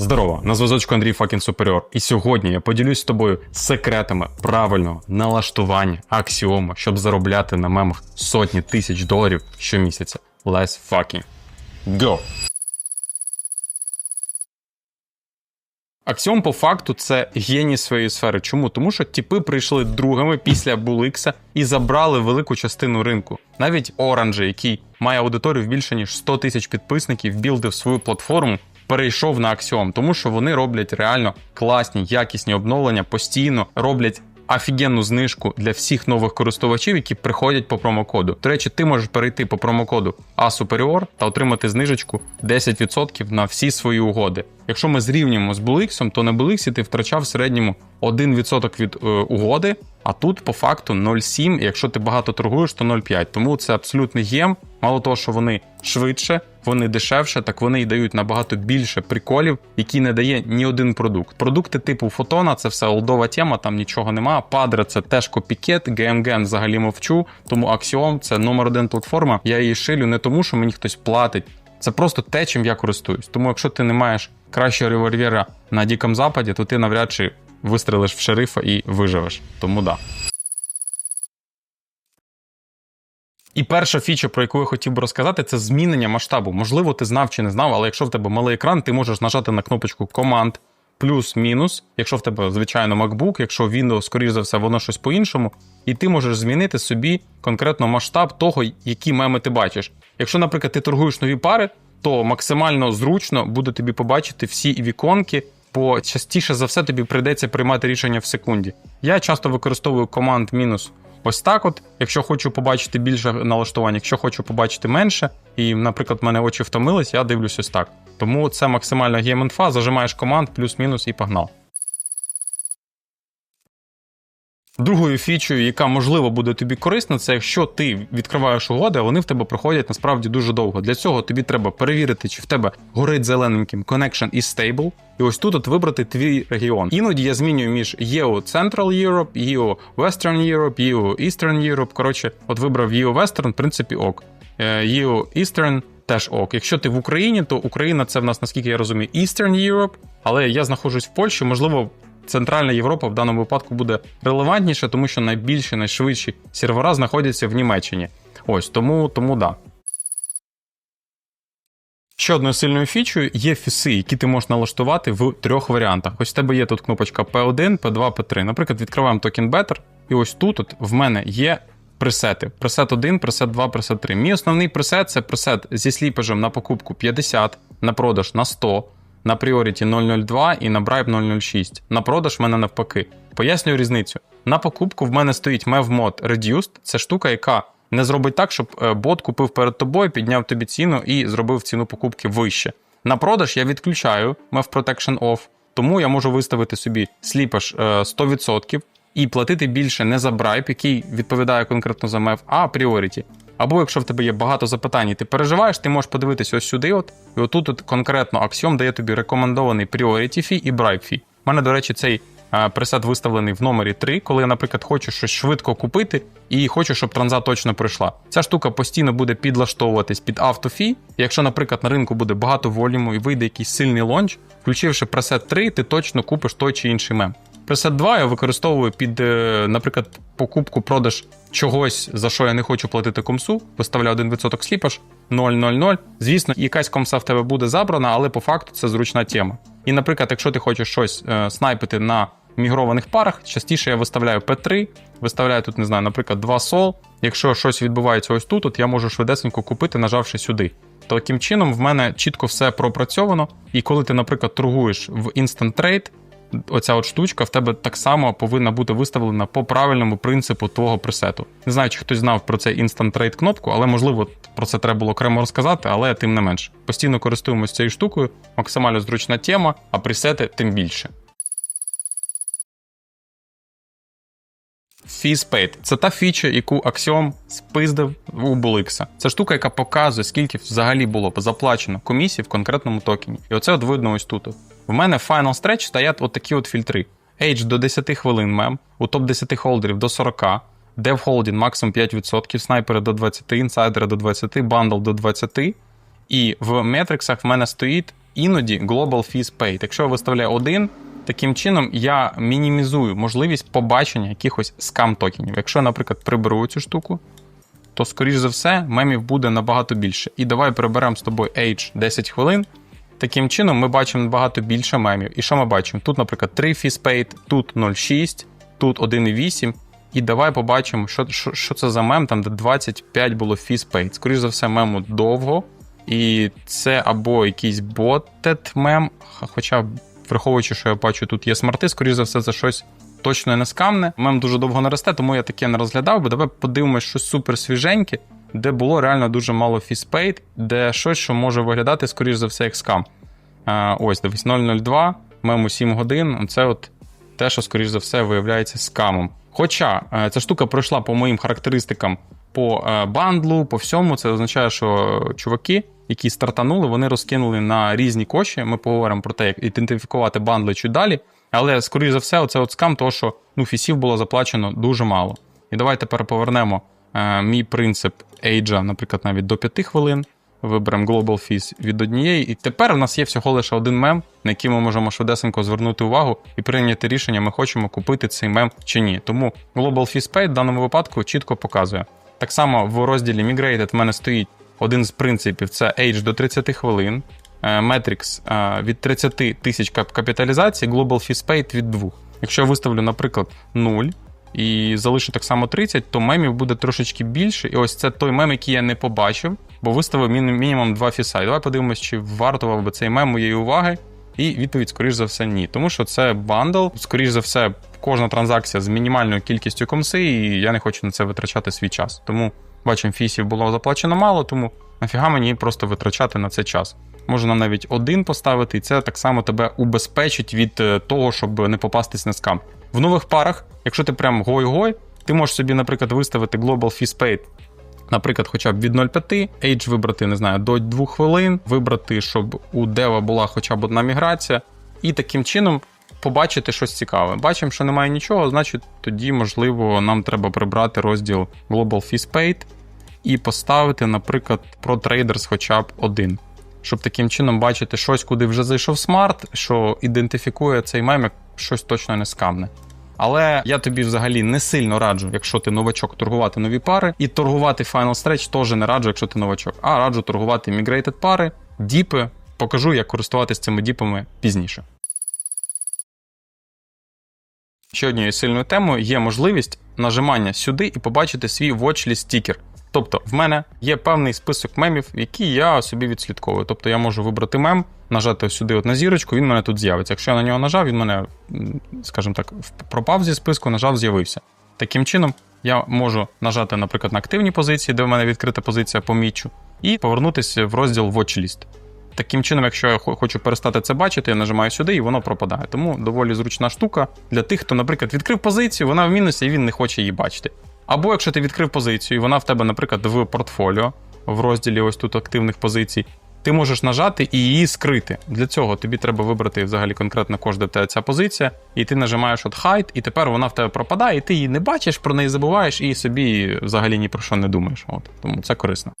Здорово, на зв'язочку Андрій Факін Суперіор. І сьогодні я поділюсь з тобою секретами правильного налаштування аксіому, щоб заробляти на мемах сотні тисяч доларів щомісяця. Let's fucking go! Аксіом по факту це геній своєї сфери. Чому? Тому що тіпи прийшли другими після Буликса і забрали велику частину ринку. Навіть Orange, який має аудиторію в більше ніж 100 тисяч підписників, білдив свою платформу, перейшов на Axiom, тому що вони роблять реально класні, якісні обновлення, постійно роблять. Офігенну знижку для всіх нових користувачів, які приходять по промокоду. До речі, ти можеш перейти по промокоду ASUPERIOR та отримати знижечку 10% на всі свої угоди. Якщо ми зрівнюємо з Буликсом, то на Буликсі ти втрачав в середньому 1% від е, угоди, а тут по факту 0,7, і якщо ти багато торгуєш, то 0,5. Тому це абсолютний гем. Мало того, що вони швидше, вони дешевше, так вони й дають набагато більше приколів, які не дає ні один продукт. Продукти типу фотона це все олдова тема, там нічого нема. Падре це теж копікет, GMGN взагалі мовчу. Тому Axiom це номер один платформа. Я її шилю не тому, що мені хтось платить. Це просто те, чим я користуюсь. Тому якщо ти не маєш кращого револьвера на Дікому Западі, то ти навряд чи вистрелиш в шерифа і виживеш. Тому да. І перша фіча, про яку я хотів би розказати, це змінення масштабу. Можливо, ти знав чи не знав, але якщо в тебе малий екран, ти можеш нажати на кнопочку команд плюс-мінус, якщо в тебе, звичайно, MacBook, якщо Windows, скоріш за все, воно щось по-іншому, і ти можеш змінити собі конкретно масштаб того, які меми ти бачиш. Якщо, наприклад, ти торгуєш нові пари, то максимально зручно буде тобі побачити всі віконки, бо частіше за все тобі прийдеться приймати рішення в секунді. Я часто використовую команд мінус ось так. От, якщо хочу побачити більше налаштувань, якщо хочу побачити менше, і, наприклад, в мене очі втомились, я дивлюсь ось так. Тому це максимальна гейм-інфа, зажимаєш команд, плюс-мінус і погнав. Другою фічою, яка можливо буде тобі корисна, це якщо ти відкриваєш угоди, вони в тебе проходять насправді дуже довго. Для цього тобі треба перевірити, чи в тебе горить зелененьким connection is stable. І ось тут от вибрати твій регіон. Іноді я змінюю між EO Central Europe, EO Western Europe, EO Eastern Europe. Коротше, от вибрав EO Western, в принципі, ок. Е, EO Eastern теж ок. Якщо ти в Україні, то Україна це в нас, наскільки я розумію, Eastern Europe, але я знаходжусь в Польщі, можливо. Центральна Європа в даному випадку буде релевантніше, тому що найбільші, найшвидші сервера знаходяться в Німеччині. Ось тому, тому да. Ще одною сильною фічою є фіси, які ти можеш налаштувати в трьох варіантах. Ось в тебе є тут кнопочка P1, P2, P3. Наприклад, відкриваємо токен Better, і ось тут от в мене є пресети. Пресет 1, пресет 2, пресет 3. Мій основний пресет це пресет зі сліпежем на покупку 50, на продаж на 100 на Priority 002 і на Bribe 006. На продаж в мене навпаки. Пояснюю різницю. На покупку в мене стоїть MEV-мод Reduced. Це штука, яка не зробить так, щоб е, бот купив перед тобою, підняв тобі ціну і зробив ціну покупки вище. На продаж я відключаю MEV Protection Off, тому я можу виставити собі сліпаш 100% і платити більше не за Bribe, який відповідає конкретно за MEV, а Priority. Або якщо в тебе є багато запитань, і ти переживаєш, ти можеш подивитися ось сюди, от, і отут от конкретно Axiom дає тобі рекомендований Priority Fee і Bribe Fee. У мене, до речі, цей а, пресет виставлений в номері 3, коли я, наприклад, хочу щось швидко купити і хочу, щоб транза точно прийшла. Ця штука постійно буде підлаштовуватись під автофі. Якщо, наприклад, на ринку буде багато волюму і вийде якийсь сильний лонч, включивши пресет 3, ти точно купиш той чи інший мем. Preset 2 я використовую під, е, наприклад, покупку продаж чогось, за що я не хочу платити комсу. Виставляю 1% сліпаш 0,00. Звісно, якась комса в тебе буде забрана, але по факту це зручна тема. І, наприклад, якщо ти хочеш щось е, снайпити на мігрованих парах, частіше я виставляю P3, виставляю тут, не знаю, наприклад, 2 сол. Якщо щось відбувається ось тут, от я можу швидесенько купити, нажавши сюди. Таким чином, в мене чітко все пропрацьовано. І коли ти, наприклад, торгуєш в Instant Trade, оця от штучка в тебе так само повинна бути виставлена по правильному принципу твого пресету. Не знаю, чи хтось знав про цей Instant Trade кнопку, але можливо про це треба було окремо розказати, але тим не менш. Постійно користуємося цією штукою, максимально зручна тема, а пресети тим більше. FeeSpaid – це та фіча, яку Axiom спиздив у Буликса. Це штука, яка показує, скільки взагалі було заплачено комісій в конкретному токені. І оце от видно ось тут. В мене в Final Stretch стоять от такі от фільтри. Age до 10 хвилин мем, у топ-10 холдерів до 40, Dev Holding максимум 5%, снайпери до 20, інсайдери до 20, бандл до 20. І в метриксах в мене стоїть іноді Global Fees Paid. Якщо я виставляю один, таким чином я мінімізую можливість побачення якихось скам токенів. Якщо, наприклад, приберу цю штуку, то, скоріш за все, мемів буде набагато більше. І давай приберемо з тобою Age 10 хвилин. Таким чином, ми бачимо набагато більше мемів. І що ми бачимо? Тут, наприклад, 3 фіспейт, тут 0,6, тут 1,8. І давай побачимо, що що, що це за мем, там де 25 було фіспейт. Скоріше за все, мему довго. І це або якийсь ботет мем, хоча, враховуючи, що я бачу, тут є смарти, скоріше за все, це щось точно не скамне. Мем дуже довго не росте, тому я таке не розглядав, бо давай подивимось щось супер свіженьке, де було реально дуже мало фіспейт, де щось, що може виглядати, скоріш за все, як скам. А, ось, дивись, 002, мему 7 годин. Це от те, що, скоріш за все, виявляється скамом. Хоча е, ця штука пройшла по моїм характеристикам по е, бандлу, по всьому, це означає, що чуваки, які стартанули, вони розкинули на різні коші. Ми поговоримо про те, як ідентифікувати бандли чуть далі. Але, скоріш за все, оце от скам, того, що ну, фісів було заплачено дуже мало. І давайте тепер повернемо е, мій принцип ейджа, наприклад, навіть до 5 хвилин. Виберемо Global Fees від однієї. І тепер у нас є всього лише один мем, на який ми можемо швидесенько звернути увагу і прийняти рішення, ми хочемо купити цей мем чи ні. Тому Global Fees Paid в даному випадку чітко показує. Так само в розділі Migrated в мене стоїть один з принципів: це Age до 30 хвилин. Metrics е, від 30 тисяч капіталізації, Global Fees Paid від 2. Якщо я виставлю, наприклад, 0 і залишу так само 30, то мемів буде трошечки більше. І ось це той мем, який я не побачив, бо виставив мінімум 2 фіса. І давай подивимось, чи вартував би цей мем моєї уваги. І відповідь, скоріш за все, ні. Тому що це бандл, скоріш за все, кожна транзакція з мінімальною кількістю комси, і я не хочу на це витрачати свій час. Тому бачимо, фісів було заплачено мало, тому нафіга мені просто витрачати на це час. Можна навіть один поставити, і це так само тебе убезпечить від е, того, щоб не попастись на скам. В нових парах, якщо ти прям гой-гой, ти можеш собі, наприклад, виставити Global Fee Paid, наприклад, хоча б від 0,5, Age вибрати, не знаю, до 2 хвилин, вибрати, щоб у дева була хоча б одна міграція, і таким чином побачити щось цікаве. Бачимо, що немає нічого, значить тоді, можливо, нам треба прибрати розділ Global Fee Paid і поставити, наприклад, про Traders хоча б один щоб таким чином бачити щось, куди вже зайшов смарт, що ідентифікує цей мем як щось точно не скамне. Але я тобі взагалі не сильно раджу, якщо ти новачок, торгувати нові пари, і торгувати Final Stretch теж не раджу, якщо ти новачок, а раджу торгувати Migrated пари, діпи. Покажу, як користуватися цими діпами пізніше. Ще однією сильною темою є можливість нажимання сюди і побачити свій watchlist стікер. Тобто, в мене є певний список мемів, які я собі відслідковую. Тобто я можу вибрати мем, нажати сюди от на зірочку, він в мене тут з'явиться. Якщо я на нього нажав, він мене, скажімо так, пропав зі списку, нажав, з'явився. Таким чином, я можу нажати, наприклад, на активні позиції, де в мене відкрита позиція помічу, і повернутися в розділ Watchlist. Таким чином, якщо я хочу перестати це бачити, я нажимаю сюди і воно пропадає. Тому доволі зручна штука для тих, хто, наприклад, відкрив позицію, вона в мінусі і він не хоче її бачити. Або якщо ти відкрив позицію, і вона в тебе, наприклад, в портфоліо, в розділі ось тут активних позицій, ти можеш нажати і її скрити. Для цього тобі треба вибрати взагалі конкретно кожна ця позиція, і ти нажимаєш от Hide, і тепер вона в тебе пропадає, і ти її не бачиш, про неї забуваєш, і собі взагалі ні про що не думаєш. От Тому це корисно.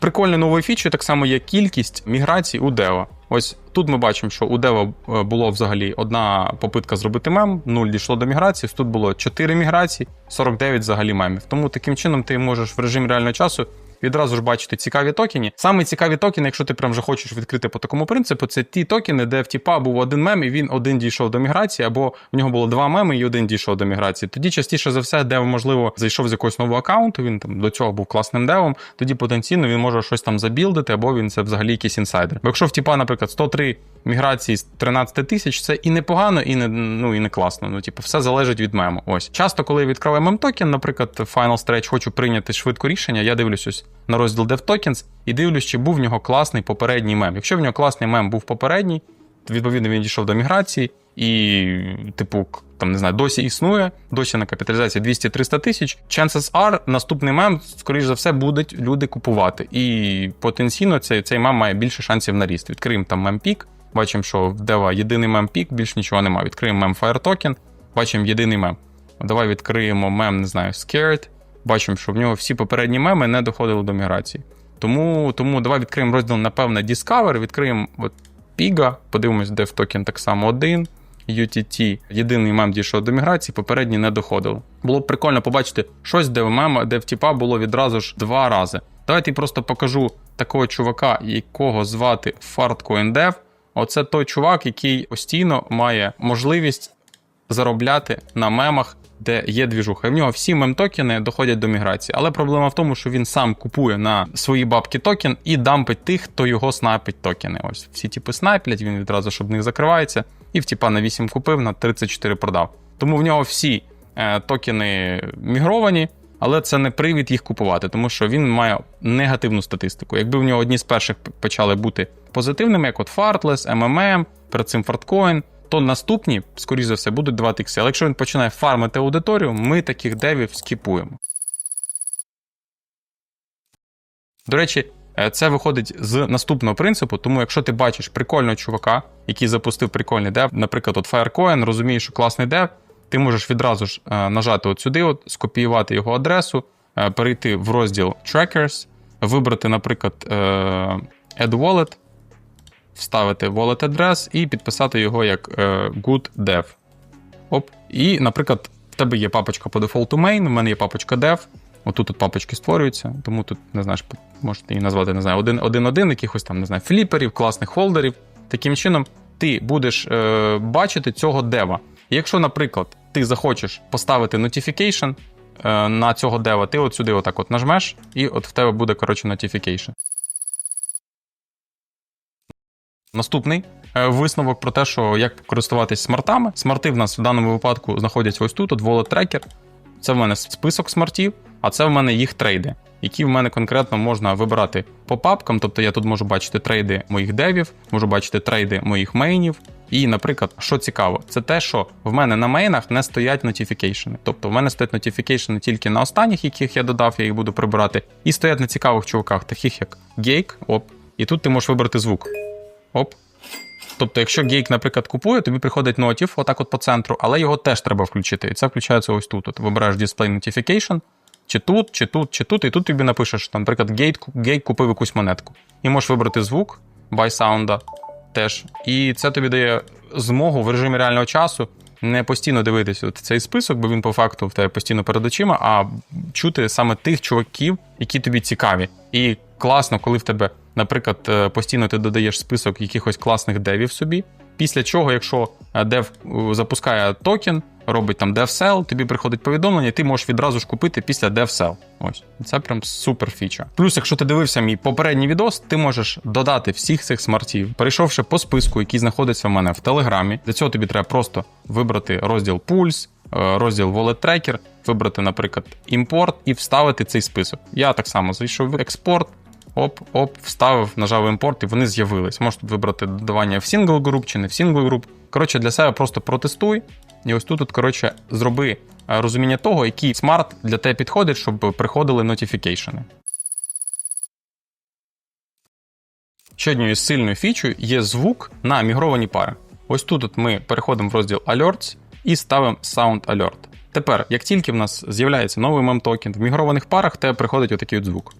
Прикольною новою фічою так само є кількість міграцій у Дева. Ось тут ми бачимо, що у Дева е, було взагалі одна попитка зробити мем, 0 дійшло до міграції. Тут було 4 міграції, 49 взагалі мемів. Тому таким чином ти можеш в режимі реального часу відразу ж бачити цікаві токені. Саме цікаві токени, якщо ти прям вже хочеш відкрити по такому принципу, це ті токени, де в тіпа був один мем, і він один дійшов до міграції, або в нього було два меми, і один дійшов до міграції. Тоді частіше за все, де можливо зайшов з якогось нового аккаунту, він там до цього був класним девом, тоді потенційно він може щось там забілдити, або він це взагалі якийсь інсайдер. Бо якщо в тіпа, наприклад, 103 міграції з 13 тисяч, це і непогано, і не ну і не класно. Ну, типу, все залежить від мему. Ось часто, коли я відкриваю мем-токен, наприклад, Final Stretch, хочу прийняти швидко рішення, я дивлюсь ось на розділ DevTokens і дивлюсь, чи був в нього класний попередній мем. Якщо в нього класний мем був попередній, то відповідно він дійшов до міграції, і, типу, там не знаю, досі існує, досі на капіталізації 200-300 тисяч. Chances are, наступний мем, скоріш за все, будуть люди купувати. І потенційно цей цей мем має більше шансів на ріст. Відкриємо там мем-пік, бачимо, що в Дева єдиний мем-пік, більш нічого немає. Відкриємо мем Fire Token, бачимо єдиний мем. Давай відкриємо мем, не знаю, Scared. Бачимо, що в нього всі попередні меми не доходили до міграції. Тому, тому давай відкриємо розділ, напевно, Discover, відкриємо Piga, подивимось, де в токен так само один. UTT, єдиний мем дійшов до міграції, попередні не доходили. Було б прикольно побачити щось, де в мема, де в тіпа було відразу ж два рази. Давайте я просто покажу такого чувака, якого звати FartCoinDev. Оце той чувак, який постійно має можливість заробляти на мемах, де є двіжуха. І в нього всі мем-токени доходять до міграції. Але проблема в тому, що він сам купує на свої бабки токен і дампить тих, хто його снайпить токени. Ось всі типи снайплять, він відразу щоб них закривається. І в типа на 8 купив, на 34 продав. Тому в нього всі е, токени мігровані. Але це не привід їх купувати, тому що він має негативну статистику. Якби в нього одні з перших почали бути позитивними, як от Fartless, MMM, перед цим Fartcoin, то наступні, скоріш за все, будуть 2 тикси. Але якщо він починає фармити аудиторію, ми таких девів скіпуємо. До речі, е, це виходить з наступного принципу, тому якщо ти бачиш прикольного чувака, який запустив прикольний дев, наприклад, от Firecoin, розумієш, що класний дев, ти можеш відразу ж е, нажати от сюди, от, скопіювати його адресу, е, перейти в розділ Trackers, вибрати, наприклад, Add Wallet, вставити wallet адрес і підписати його як е, good dev. Оп. І, наприклад, в тебе є папочка по дефолту main, в мене є папочка dev. Отут тут папочки створюються, тому тут, не знаєш, можете її назвати, не знаю, один-один, якихось там, не знаю, фліперів, класних холдерів. Таким чином, ти будеш е, бачити цього дева. Якщо, наприклад, ти захочеш поставити notification е, на цього дева, ти от сюди отак от нажмеш, і от в тебе буде, коротше, notification. Наступний е, висновок про те, що як користуватись смартами. Смарти в нас в даному випадку знаходяться ось тут, от Wallet Tracker. Це в мене список смартів, а це в мене їх трейди, які в мене конкретно можна вибирати по папкам. Тобто я тут можу бачити трейди моїх девів, можу бачити трейди моїх мейнів. І, наприклад, що цікаво, це те, що в мене на мейнах не стоять нотіфікейшени. Тобто в мене стоять нотіфікейшени тільки на останніх, яких я додав, я їх буду прибирати, і стоять на цікавих чуваках, таких як Gake, оп. І тут ти можеш вибрати звук. Оп. Тобто, якщо гейк, наприклад, купує, тобі приходить нотів, отак от по центру, але його теж треба включити. І це включається ось тут. От Вибираєш Display Notification, чи тут, чи тут, чи тут, і тут тобі напишеш, там, наприклад, гейк, купив якусь монетку. І можеш вибрати звук by sound теж. І це тобі дає змогу в режимі реального часу не постійно дивитися цей список, бо він по факту в тебе постійно перед очима, а чути саме тих чуваків, які тобі цікаві. І класно, коли в тебе, наприклад, е, постійно ти додаєш список якихось класних девів собі. Після чого, якщо е, дев е, запускає токен, робить там DevSell, тобі приходить повідомлення, і ти можеш відразу ж купити після DevSell. Ось це прям супер фіча. Плюс, якщо ти дивився мій попередній відос, ти можеш додати всіх цих смартів, перейшовши по списку, який знаходиться в мене в Телеграмі. Для цього тобі треба просто вибрати розділ Pulse, розділ Wallet Tracker, вибрати, наприклад, імпорт і вставити цей список. Я так само зайшов в експорт. Оп, оп, вставив, нажав імпорт, і вони з'явились. Можеш тут вибрати додавання в сингл груп чи не в сингл груп. Коротше, для себе просто протестуй. І ось тут, от, коротше, зроби е, розуміння того, який смарт для тебе підходить, щоб приходили нотіфікейшени. Ще однією сильною фічою є звук на мігровані пари. Ось тут от ми переходимо в розділ Alerts і ставимо Sound Alert. Тепер, як тільки в нас з'являється новий мем-токен, в мігрованих парах тебе приходить отакий от звук.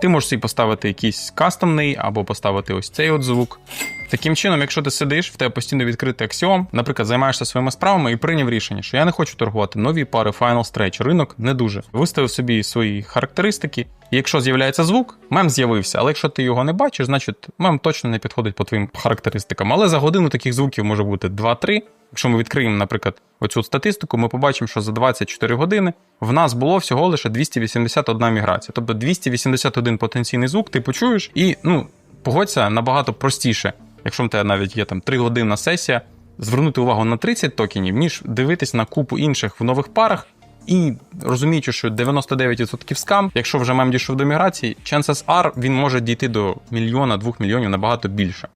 Ти можеш собі поставити якийсь кастомний або поставити ось цей от звук. Таким чином, якщо ти сидиш, в тебе постійно відкритий аксіом, наприклад, займаєшся своїми справами і прийняв рішення, що я не хочу торгувати нові пари Final Stretch, ринок не дуже. Виставив собі свої характеристики. І якщо з'являється звук, мем з'явився. Але якщо ти його не бачиш, значить мем точно не підходить по твоїм характеристикам. Але за годину таких звуків може бути 2-3. Якщо ми відкриємо, наприклад, оцю статистику, ми побачимо, що за 24 години в нас було всього лише 281 міграція. Тобто 281 потенційний звук ти почуєш, і ну погодься набагато простіше, якщо в тебе навіть є там 3 годинна сесія, звернути увагу на 30 токенів, ніж дивитись на купу інших в нових парах. І розуміючи, що 99% скам, якщо вже мем дійшов до міграції, chances are він може дійти до мільйона, двох мільйонів набагато більше.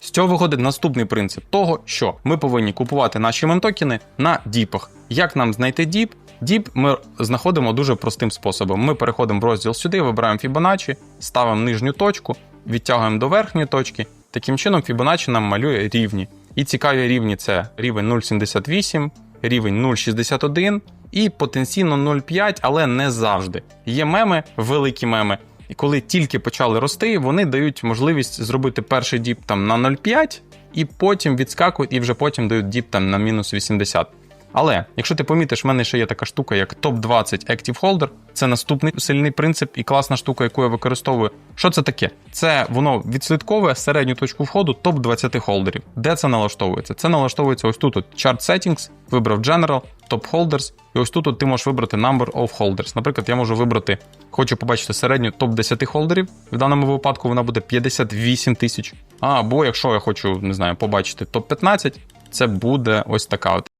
З цього виходить наступний принцип того, що ми повинні купувати наші мемтокени на діпах. Як нам знайти діп? Діп ми знаходимо дуже простим способом. Ми переходимо в розділ сюди, вибираємо Fibonacci, ставимо нижню точку, відтягуємо до верхньої точки. Таким чином, Fibonacci нам малює рівні. І цікаві рівні це рівень 0,78, рівень 0,61 і потенційно 0,5, але не завжди. Є меми, великі меми. І коли тільки почали рости, вони дають можливість зробити перший діп там на 0,5, і потім відскакують, і вже потім дають діп там на мінус 80. Але якщо ти помітиш, в мене ще є така штука, як топ-20 Active Holder. Це наступний сильний принцип і класна штука, яку я використовую. Що це таке? Це воно відслідковує середню точку входу топ-20 холдерів. Де це налаштовується? Це налаштовується ось тут. Chart Settings, вибрав General, Top Holders, і ось тут ти можеш вибрати Number of Holders. Наприклад, я можу вибрати, хочу побачити середню топ-10 холдерів. В даному випадку вона буде 58 тисяч. Або якщо я хочу, не знаю, побачити топ-15, це буде ось така от.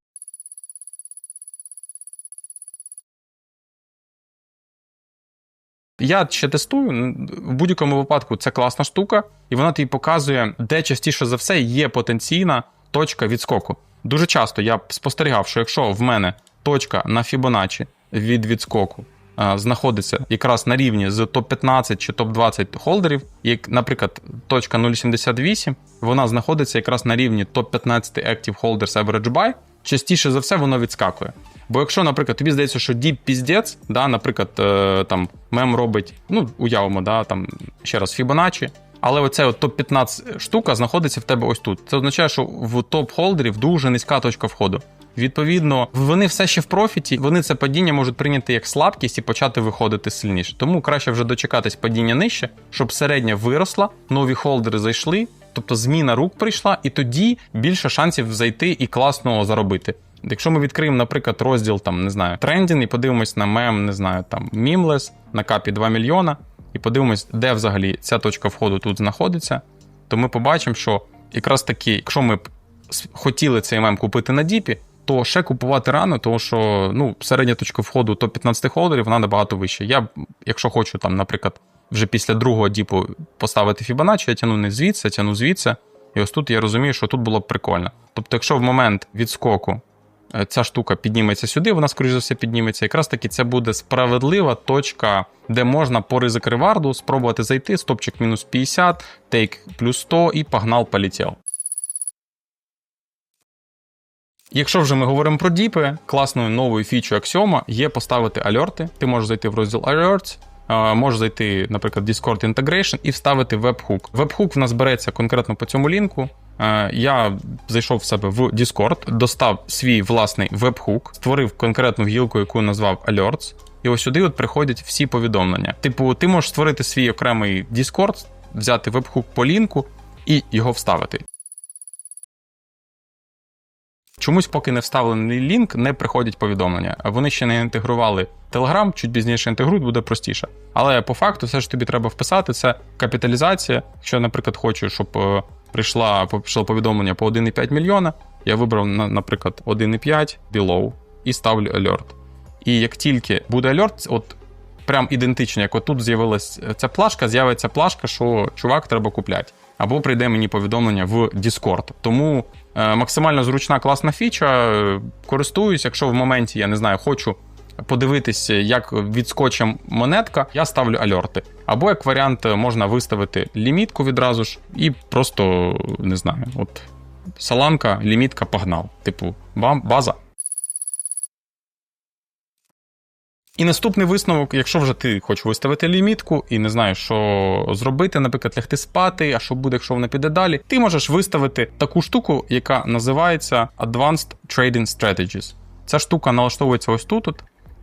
Я ще тестую. В будь-якому випадку це класна штука, і вона тобі показує, де частіше за все є потенційна точка відскоку. Дуже часто я спостерігав, що якщо в мене точка на Fibonacci від відскоку а, знаходиться якраз на рівні з топ-15 чи топ-20 холдерів, як, наприклад, точка 0,78, вона знаходиться якраз на рівні топ-15 Active Holders Average Buy, частіше за все воно відскакує. Бо якщо, наприклад, тобі здається, що діп піздець, да, наприклад, е, там мем робить, ну, уявимо, да, там ще раз Fibonacci, але оце от топ-15 штука знаходиться в тебе ось тут. Це означає, що в топ-холдерів дуже низька точка входу. Відповідно, вони все ще в профіті, вони це падіння можуть прийняти як слабкість і почати виходити сильніше. Тому краще вже дочекатись падіння нижче, щоб середня виросла, нові холдери зайшли, тобто зміна рук прийшла, і тоді більше шансів зайти і класно заробити. Якщо ми відкриємо, наприклад, розділ там, не знаю, трендінг і подивимось на мем, не знаю, там Мімлес на капі 2 мільйона, і подивимось, де взагалі ця точка входу тут знаходиться, то ми побачимо, що якраз таки, якщо ми б хотіли цей мем купити на діпі, то ще купувати рано, тому що ну, середня точка входу топ-15 холдерів вона набагато вища. Я, якщо хочу, там, наприклад, вже після другого діпу поставити Fibonacci, я тяну не звідси, я тяну звідси. І ось тут я розумію, що тут було б прикольно. Тобто, якщо в момент відскоку ця штука підніметься сюди, вона, скоріш за все, підніметься. Якраз таки це буде справедлива точка, де можна по ризик реварду спробувати зайти, стопчик мінус 50, тейк плюс 100 і погнал полетів. Якщо вже ми говоримо про діпи, класною новою фічою Axioma є поставити альорти. Ти можеш зайти в розділ Alerts, можеш зайти, наприклад, Discord Integration і вставити веб-хук. Веб-хук в нас береться конкретно по цьому лінку. Е, я зайшов в себе в Discord, достав свій власний веб-хук, створив конкретну гілку, яку назвав Alerts, і ось сюди от приходять всі повідомлення. Типу, ти можеш створити свій окремий Discord, взяти веб-хук по лінку і його вставити. Чомусь, поки не вставлений лінк, не приходять повідомлення. Вони ще не інтегрували Telegram, чуть пізніше інтегрують, буде простіше. Але по факту, все ж тобі треба вписати, це капіталізація. Якщо, наприклад, хочу, щоб е, прийшла прийшло повідомлення по 1,5 мільйона. Я вибрав, наприклад, 1,5 below і ставлю alert. І як тільки буде alert, от прям ідентично, як отут з'явилася ця плашка, з'явиться плашка, що чувак треба купляти. Або прийде мені повідомлення в Discord. Тому е, максимально зручна класна фіча. Користуюсь, якщо в моменті я не знаю, хочу подивитися, як відскоче монетка, я ставлю альорти. Або як варіант, можна виставити лімітку відразу ж, і просто не знаю, от саланка, лімітка погнав. Типу, база. І наступний висновок, якщо вже ти хочеш виставити лімітку і не знаєш, що зробити, наприклад, лягти спати, а що буде, якщо вона піде далі, ти можеш виставити таку штуку, яка називається Advanced Trading Strategies. Ця штука налаштовується ось тут.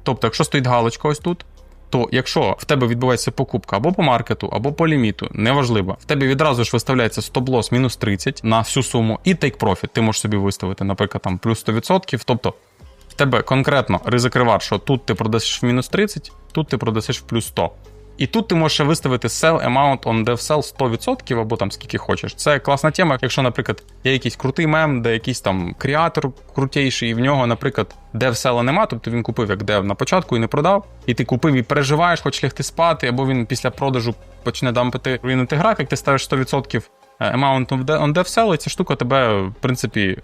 Тобто, якщо стоїть галочка ось тут, то якщо в тебе відбувається покупка або по маркету, або по ліміту, неважливо, в тебе відразу ж виставляється стоп-лос мінус 30 на всю суму, і take profit ти можеш собі виставити, наприклад, там плюс 100%. Тобто в тебе конкретно ризик ревар, що тут ти продасиш в мінус 30, тут ти продасиш в плюс 100. І тут ти можеш виставити sell amount on dev sell 100% або там скільки хочеш. Це класна тема. Якщо, наприклад, є якийсь крутий мем, де якийсь там креатор крутіший, і в нього, наприклад, dev sell нема, тобто він купив як dev на початку і не продав. І ти купив і переживаєш, хоч лягти спати, або він після продажу почне дампити руйнити графік, ти ставиш 100% amount on dev sell, і ця штука тебе, в принципі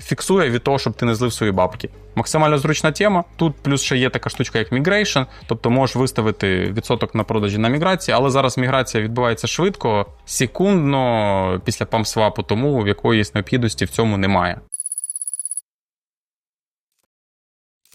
фіксує від того, щоб ти не злив свої бабки. Максимально зручна тема. Тут плюс ще є така штучка, як migration, тобто можеш виставити відсоток на продажі на міграції, але зараз міграція відбувається швидко, секундно після памсвапу, тому в якоїсь необхідності в цьому немає.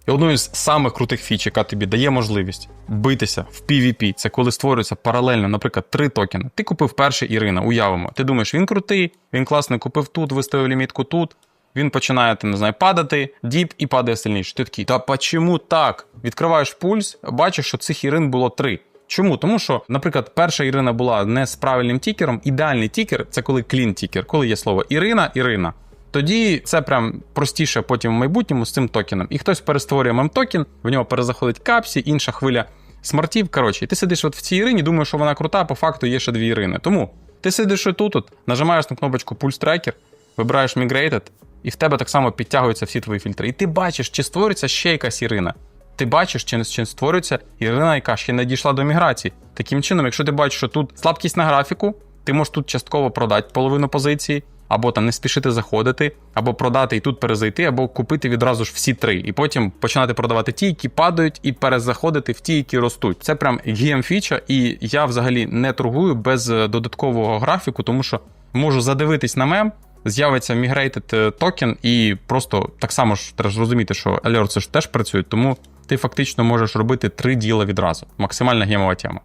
І одною з самих крутих фіч, яка тобі дає можливість битися в PvP, це коли створюється паралельно, наприклад, три токени. Ти купив перший Ірина, уявимо. Ти думаєш, він крутий, він класний, купив тут, виставив лімітку тут. Він починає, ти не знаю, падати, діп і падає сильніше. Ти такий, та почому так? Відкриваєш пульс, бачиш, що цих Ірин було три. Чому? Тому що, наприклад, перша Ірина була не з правильним тікером. Ідеальний тікер це коли клін тікер, коли є слово Ірина, Ірина. Тоді це прям простіше потім в майбутньому з цим токеном. І хтось перестворює мем-токен, в нього перезаходить капсі, інша хвиля смартів. Коротше, і ти сидиш от в цій Ірині, думаєш, що вона крута, по факту є ще дві Ірини. Тому ти сидиш отут, от, нажимаєш на кнопочку Pulse Tracker, вибираєш Migrated, і в тебе так само підтягуються всі твої фільтри. І ти бачиш, чи створюється ще якась Ірина. Ти бачиш, чи, чи створюється Ірина, яка ще не дійшла до міграції. Таким чином, якщо ти бачиш, що тут слабкість на графіку, ти можеш тут частково продати половину позиції, або там не спішити заходити, або продати і тут перезайти, або купити відразу ж всі три, і потім починати продавати ті, які падають, і перезаходити в ті, які ростуть. Це прям гієм фіча, і я взагалі не торгую без е, додаткового графіку, тому що можу задивитись на мем. З'явиться migrated токен, і просто так само ж треба розуміти, що Alerts ж теж працюють, тому ти фактично можеш робити три діла відразу. Максимальна гемова тема.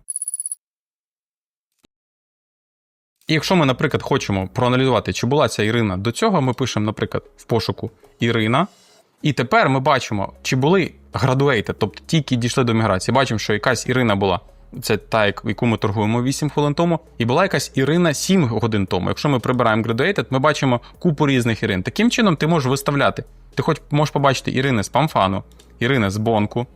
І якщо ми, наприклад, хочемо проаналізувати, чи була ця Ірина до цього, ми пишемо, наприклад, в пошуку Ірина. І тепер ми бачимо, чи були градуейти, тобто ті, які дійшли до міграції. Бачимо, що якась Ірина була, це та, яку ми торгуємо 8 хвилин тому, і була якась Ірина 7 годин тому. Якщо ми прибираємо graduated, ми бачимо купу різних Ірин. Таким чином, ти можеш виставляти. Ти хоч можеш побачити Ірини з Памфану, Ірини з Бонку,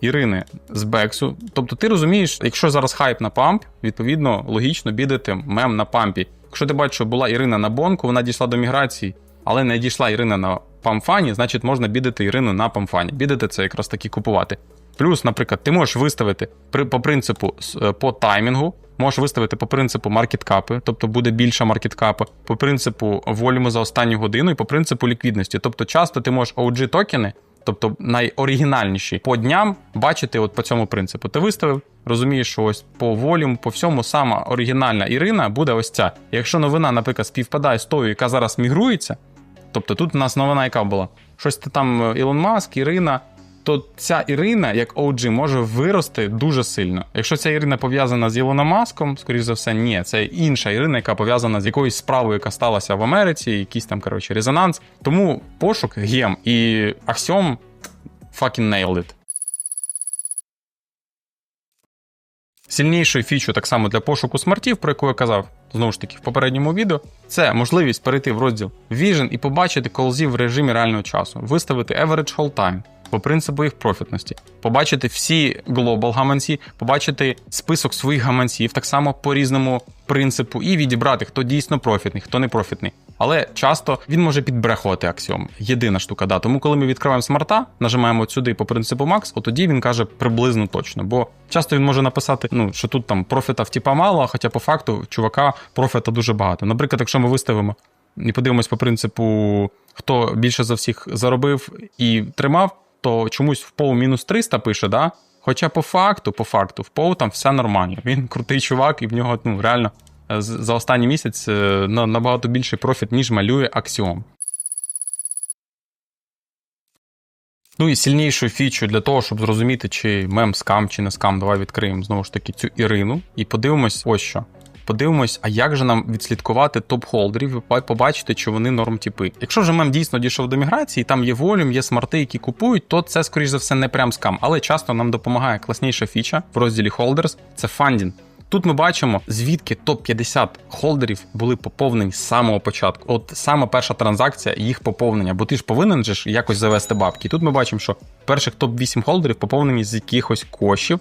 Ірини з Бексу. Тобто ти розумієш, якщо зараз хайп на памп, відповідно логічно бідати мем на пампі. Якщо ти бачиш, що була Ірина на Бонку, вона дійшла до міграції, але не дійшла Ірина на памфані, значить можна бідати Ірину на памфані. Бідати це якраз таки купувати. Плюс, наприклад, ти можеш виставити по принципу е, по таймінгу, можеш виставити по принципу маркеткапи, тобто буде більша маркеткапа, по принципу волюму за останню годину і по принципу ліквідності. Тобто, часто ти можеш OG токени, тобто найоригінальніші по дням, бачити от по цьому принципу. Ти виставив, розумієш, що ось по волюму, по всьому сама оригінальна Ірина буде ось ця. Якщо новина, наприклад, співпадає з тою, яка зараз мігрується, тобто тут у нас новина, яка була щось там е, Ілон Маск, Ірина то ця Ірина, як OG, може вирости дуже сильно. Якщо ця Ірина пов'язана з Ілоном Маском, скоріш за все, ні, це інша Ірина, яка пов'язана з якоюсь справою, яка сталася в Америці, якийсь там коротше резонанс. Тому пошук гем і Axiom fucking nailed it. Сильнішою фічою так само для пошуку смартів, про яку я казав знову ж таки в попередньому відео, це можливість перейти в розділ Vision і побачити колзів в режимі реального часу, виставити Average Hold Time, по принципу їх профітності, побачити всі глобал гаманці, побачити список своїх гаманців, так само по різному принципу, і відібрати, хто дійсно профітний, хто не профітний. Але часто він може підбрехувати аксіом. Єдина штука, да. Тому, коли ми відкриваємо смарта, нажимаємо сюди по принципу Макс, от тоді він каже приблизно точно. Бо часто він може написати, ну що тут там профіта втіпа мало, хоча по факту чувака профіта дуже багато. Наприклад, якщо ми виставимо і подивимось по принципу, хто більше за всіх заробив і тримав то чомусь в ПОУ мінус 300 пише, да? Хоча по факту, по факту, в ПОУ там все нормально. Він крутий чувак, і в нього ну, реально е, за останній місяць е, набагато більший профіт, ніж малює Аксіом. Ну і сильнішою фічою для того, щоб зрозуміти, чи мем скам, чи не скам, давай відкриємо знову ж таки цю Ірину і подивимось, ось що подивимось, а як же нам відслідкувати топ-холдерів і побачити, чи вони норм типи. Якщо вже мем дійсно дійшов до міграції, там є волюм, є смарти, які купують, то це, скоріш за все, не прям скам. Але часто нам допомагає класніша фіча в розділі Holders – це фандінг. Тут ми бачимо, звідки топ-50 холдерів були поповнені з самого початку. От саме перша транзакція, їх поповнення, бо ти ж повинен же ж якось завести бабки. тут ми бачимо, що перших топ-8 холдерів поповнені з якихось коштів,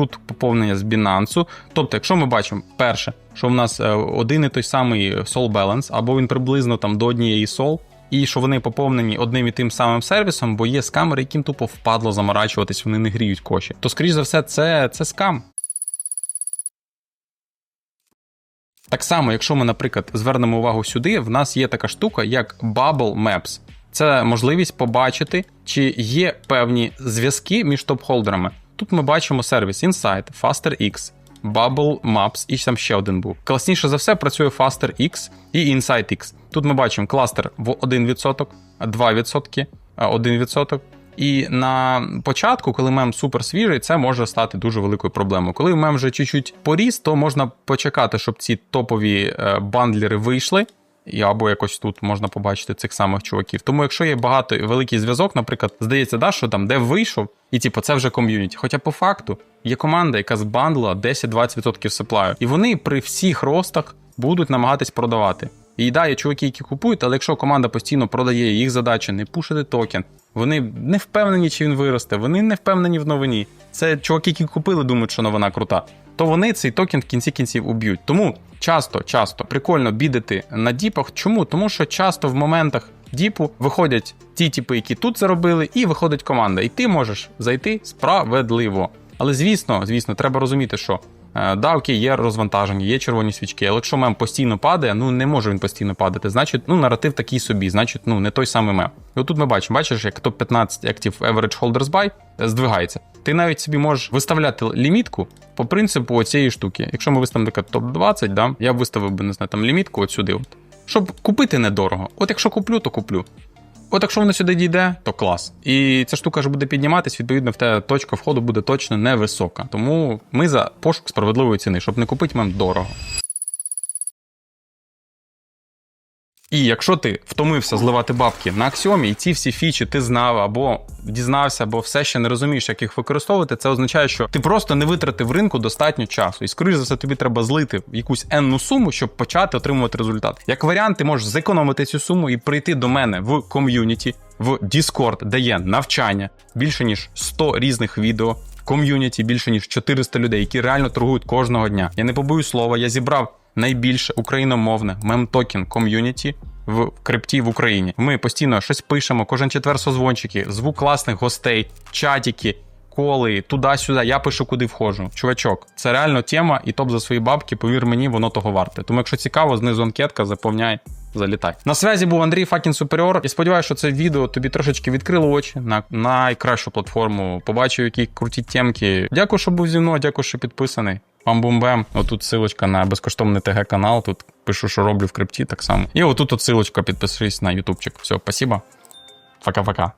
Тут поповнення з Binance. Тобто, якщо ми бачимо, перше, що в нас е, один і той самий Sol Balance, або він приблизно там до однієї Sol, і що вони поповнені одним і тим самим сервісом, бо є скамери, яким тупо впадло заморачуватись, вони не гріють коші. То, скоріш за все, це, це скам. Так само, якщо ми, наприклад, звернемо увагу сюди, в нас є така штука, як Bubble Maps. Це можливість побачити, чи є певні зв'язки між топ-холдерами. Тут ми бачимо сервіс Insight, FasterX, Bubble Maps і там ще один був. Класніше за все працює FasterX і InsightX. Тут ми бачимо кластер в 1%, 2%, 1%. І на початку, коли мем супер свіжий, це може стати дуже великою проблемою. Коли мем вже чуть-чуть поріс, то можна почекати, щоб ці топові е, бандлери вийшли. Або якось тут можна побачити цих самих чуваків. Тому, якщо є багато великий зв'язок, наприклад, здається, да, що там де вийшов, і типу, це вже ком'юніті. Хоча по факту є команда, яка збандла 10-20% сеплаю. І вони при всіх ростах будуть намагатись продавати. І да, є чуваки, які купують, але якщо команда постійно продає, їх задача не пушити токен, вони не впевнені, чи він виросте, вони не впевнені в новині. Це чуваки, які купили, думають, що новина крута. То вони цей токен в кінці кінців уб'ють. Тому часто, часто прикольно бідити на діпах. Чому? Тому що часто в моментах діпу виходять ті типи, які тут заробили, і виходить команда. І ти можеш зайти справедливо. Але звісно, звісно, треба розуміти, що е, да, окей, є розвантаження, є червоні свічки, але якщо мем постійно падає, ну не може він постійно падати. Значить, ну наратив такий собі, значить, ну не той самий мем. І отут ми бачимо, бачиш, як топ-15 Active Average Holders Buy е, здвигається. Ти навіть собі можеш виставляти лімітку по принципу цієї штуки. Якщо ми виставимо таке топ-20, да, я б виставив би не знаю, там лімітку от сюди, от, щоб купити недорого. От якщо куплю, то куплю. От якщо воно сюди дійде, то клас. І ця штука ж буде підніматись, відповідно, в те точка входу буде точно невисока. Тому ми за пошук справедливої ціни, щоб не купити мем дорого. І якщо ти втомився зливати бабки на аксіомі, і ці всі фічі ти знав або дізнався, або все ще не розумієш, як їх використовувати, це означає, що ти просто не витратив ринку достатньо часу. І скоріш за все, тобі треба злити якусь енну суму, щоб почати отримувати результат. Як варіант, ти можеш зекономити цю суму і прийти до мене в ком'юніті, в Discord, де є навчання більше ніж 100 різних відео. Ком'юніті більше ніж 400 людей, які реально торгують кожного дня. Я не побою слова, я зібрав найбільше україномовне мемтокен ком'юніті в крипті в Україні. Ми постійно щось пишемо, кожен четвер созвончики, звук класних гостей, чатики, коли, туди-сюди. Я пишу, куди входжу. Чувачок, це реально тема і топ за свої бабки. Повір мені, воно того варте. Тому, якщо цікаво, знизу анкетка, заповняй. Залітай. На зв'язі був Андрій Факін Суперіор. І сподіваюся, що це відео тобі трошечки відкрило очі на найкращу платформу. Побачив, які круті темки. Дякую, що був зі мною, дякую, що підписаний. Пам-бум-бем. Отут силочка на безкоштовний ТГ канал. Тут пишу, що роблю в крипті так само. І отут от силочка, підпишись на ютубчик. Все, спасибо. Пока-пока.